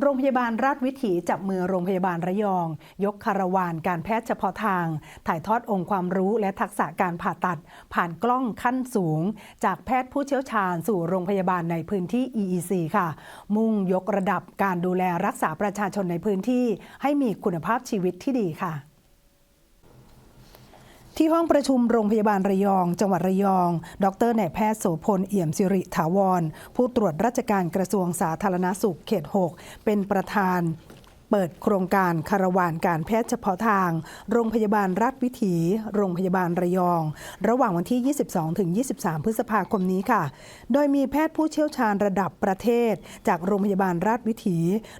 โรงพยาบาลราชวิถีจับมือโรงพยาบาลระยอง ยกคาราวานการแพทย์เฉพาะทาง ถ่ายทอดองค์ความรู้และทักษะการผ่าตัด ผ่านกล้องขั้นสูง จากแพทย์ผู้เชี่ยวชาญสู่โรงพยาบาลในพื้นที่ EEC ค่ะ มุ่งยกระดับการดูแลรักษาประชาชนในพื้นที่ ให้มีคุณภาพชีวิตที่ดีค่ะ ที่ห้องประชุมโรงพยาบาลระยอง จังหวัดระยอง ดรนายแพทย์โสพล เอี่ยมสิริถาวร ผู้ตรวจราชการกระทรวงสาธารณสุขเขต 6 เป็นประธาน เปิดโครงการคาราวานการแพทย์เฉพาะทาง โรงพยาบาลราชวิถี โรงพยาบาลระยอง ระหว่างวันที่ 22 ถึง 23 พฤษภาคมนี้ค่ะ โดยมีแพทย์ผู้เชี่ยวชาญระดับประเทศ จากโรงพยาบาลราชวิถี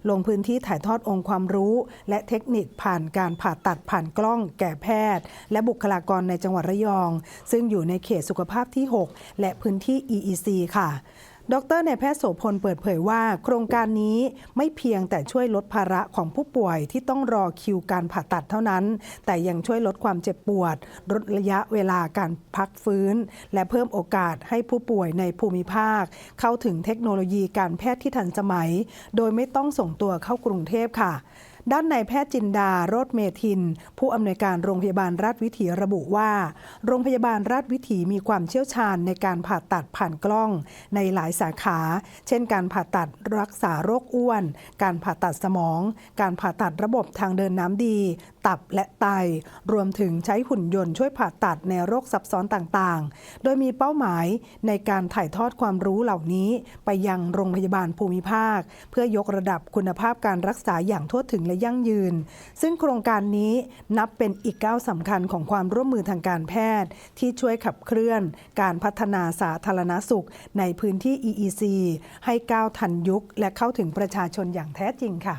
ลงพื้นที่ถ่ายทอดองค์ความรู้ และเทคนิคผ่านการผ่าตัดผ่านกล้องแก่แพทย์ และบุคลากรในจังหวัดระยอง ซึ่งอยู่ในเขตสุขภาพที่ 6 และพื้นที่ EEC ค่ะ ดรนายแพทย์โสพลเปิดเผยว่า โครงการนี้ไม่เพียงแต่ช่วยลดภาระของผู้ป่วยที่ต้องรอคิวการผ่าตัดเท่านั้น แต่ยังช่วยลดความเจ็บปวด ลดระยะเวลาการพักฟื้น และเพิ่มโอกาสให้ผู้ป่วยในภูมิภาค เข้าถึงเทคโนโลยีการแพทย์ที่ทันสมัย โดยไม่ต้องส่งตัวเข้ากรุงเทพค่ะ ด้านนายแพทย์จินดาโรดเมทิน ผู้อำนวยการโรงพยาบาลราชวิถีระบุว่า โรงพยาบาลราชวิถีมีความเชี่ยวชาญในการผ่าตัดผ่านกล้อง ในหลายสาขา เช่น การผ่าตัดรักษาโรคอ้วน การผ่าตัดสมอง การผ่าตัดระบบทางเดินน้ำดี ตับและไต รวมถึงใช้หุ่นยนต์ช่วยผ่าตัดในโรคซับซ้อนต่างๆ โดยมีเป้าหมายในการถ่ายทอดความรู้เหล่านี้ ไปยังโรงพยาบาลภูมิภาค เพื่อยกระดับคุณภาพการรักษาอย่างทั่วถึงและยั่งยืน ซึ่งโครงการนี้นับเป็นอีกก้าวสำคัญของความร่วมมือทางการแพทย์ ที่ช่วยขับเคลื่อน การพัฒนาสาธารณสุข ในพื้นที่ EEC ให้ก้าวทันยุคและเข้าถึงประชาชนอย่างแท้จริงค่ะ